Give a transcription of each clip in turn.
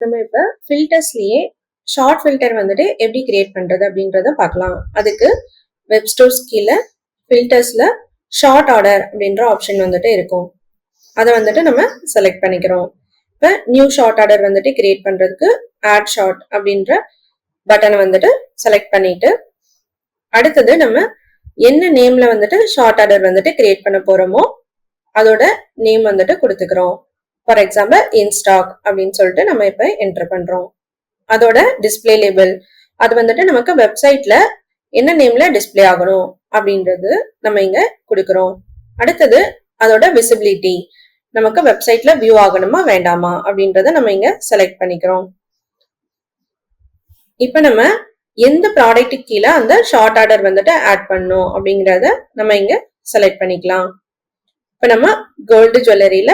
நம்ம இப்போ ஃபில்டர்ஸ்லேயே short filter வந்துட்டு எப்படி கிரியேட் பண்ணுறது அப்படின்றத பார்க்கலாம். அதுக்கு வெப் ஸ்டோர்ஸ் கீழே ஃபில்டர்ஸில் ஷார்ட் ஆர்டர் அப்படின்ற ஆப்ஷன் வந்துட்டு இருக்கும். அதை வந்துட்டு நம்ம செலக்ட் பண்ணிக்கிறோம். இப்போ நியூ ஷார்ட் ஆர்டர் வந்துட்டு கிரியேட் பண்ணுறதுக்கு ஆட் ஷார்ட் அப்படின்ற பட்டனை வந்துட்டு செலக்ட் பண்ணிட்டு அடுத்தது நம்ம என்ன நேமில் வந்துட்டு ஷார்ட் ஆர்டர் வந்துட்டு கிரியேட் பண்ண போகிறோமோ அதோட நேம் வந்துட்டு கொடுத்துக்கிறோம். ஃபார் எக்ஸாம்பிள் இன்ஸ்டாக் அப்படின்னு சொல்லிட்டு நம்ம இப்போ என்டர் பண்ணுறோம் அதோட டிஸ்பிளே லேபிள் அது வந்துட்டு நமக்கு வெப்சைட்ல என்ன நேம்ல டிஸ்பிளே ஆகணும் அப்படின்றது நம்ம இங்க கொடுக்குறோம். அடுத்தது அதோட விசிபிலிட்டி நமக்கு வெப்சைட்ல வியூ ஆகணுமா வேண்டாமா அப்படின்றத நம்ம இங்க செலக்ட் பண்ணிக்கிறோம். இப்போ நம்ம எந்த ப்ராடக்ட்டுக்கு கீழே அந்த ஷார்ட் ஆர்டர் வந்துட்டு ஆட் பண்ணணும் அப்படிங்கிறத நம்ம இங்க செலக்ட் பண்ணிக்கலாம். இப்போ நம்ம கோல்டு ஜுவல்லரியில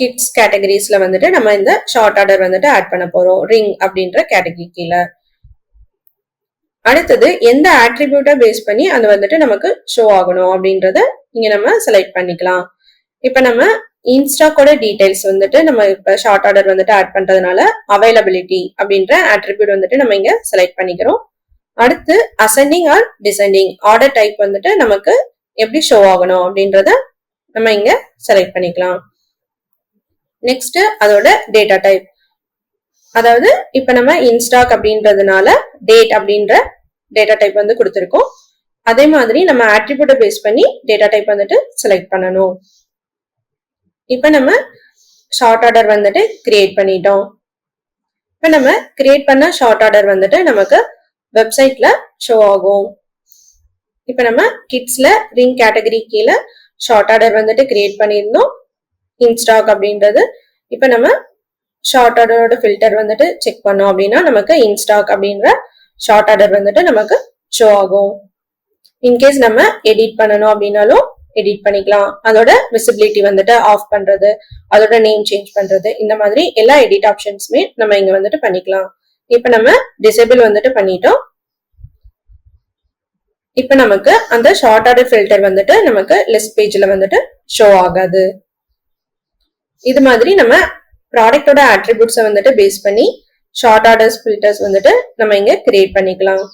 கிட்ஸ் கேட்டகரிஸ்ல வந்துட்டு நம்ம இந்த ஷார்ட் ஆர்டர் வந்துட்டு ஆட் பண்ண போறோம். ரிங் அப்படின்ற கேட்டகரி கீழே. அடுத்தது எந்த ஆட்ரிபியூட்டை பேஸ் பண்ணி அது வந்துட்டு நமக்கு ஷோ ஆகணும் அப்படின்றத இங்க நம்ம செலக்ட் பண்ணிக்கலாம். இப்போ நம்ம இன்ஸ்டாக்கோட டீடைல்ஸ் வந்துட்டு நம்ம இப்போ ஷார்ட் ஆர்டர் வந்துட்டு ஆட் பண்றதுனால அவைலபிலிட்டி அப்படின்ற ஆட்ரிபியூட் வந்துட்டு நம்ம இங்க செலக்ட் பண்ணிக்கிறோம். அடுத்து ascending or descending order type வந்துட்டு நமக்கு எப்படி ஷோ ஆகணும் அப்படின்றத நம்ம இங்க செலக்ட் பண்ணிக்கலாம். நெக்ஸ்ட் அதோட டேட்டா டைப் அதாவது இப்ப நம்ம இன்ஸ்டாக் அப்படின்றதுனால டேட் அப்படின்ற டேட்டா டைப் வந்து கொடுத்துருக்கோம். அதே மாதிரி நம்ம ஆட்ரிபியூட்டை பேஸ் பண்ணி டேட்டா டைப் வந்துட்டு செலக்ட் பண்ணணும். இப்போ நம்ம ஷார்ட் ஆர்டர் வந்துட்டு கிரியேட் பண்ணிட்டோம். இப்போ நம்ம கிரியேட் பண்ண ஷார்ட் ஆர்டர் வந்துட்டு நமக்கு வெப்சைட்ல ஷோ ஆகும். இப்போ நம்ம கிட்ஸ்ல ரிங் கேட்டகரி கீழே ஷார்ட் ஆர்டர் வந்துட்டு கிரியேட் பண்ணியிருந்தோம். இன்ஸ்டாக் அப்படின்றது. இப்போ நம்ம ஷார்ட் ஆர்டரோட ஃபில்டர் வந்துட்டு செக் பண்ணோம் அப்படின்னா நமக்கு இன்ஸ்டாக் அப்படின்ற ஷார்ட் ஆர்டர் வந்துட்டு நமக்கு ஷோ ஆகும். இன்கேஸ் நம்ம எடிட் பண்ணணும் அப்படின்னாலும் எடிட் பண்ணிக்கலாம். அதோட விசிபிலிட்டி வந்துட்டு ஆஃப் பண்றது அதோட நேம் சேஞ்ச் பண்றது இந்த மாதிரி எல்லா எடிட் ஆப்ஷன்ஸுமே நம்ம இங்க வந்துட்டு பண்ணிக்கலாம். இப்போ நம்ம டிசேபிள் வந்துட்டு பண்ணிட்டோம். இப்போ நமக்கு அந்த ஷார்ட் ஆர்டர் ஃபில்டர் வந்துட்டு நமக்கு லிஸ்ட் பேஜ்ல வந்துட்டு ஷோ ஆகாது. இது மாதிரி நம்ம ப்ராடக்டோட ஆட்ரிபியூட்ஸை வந்துட்டு பேஸ் பண்ணி ஷார்ட் ஆர்டர்ஸ் ஃபில்டர்ஸ் வந்துட்டு நம்ம இங்க கிரியேட் பண்ணிக்கலாம்.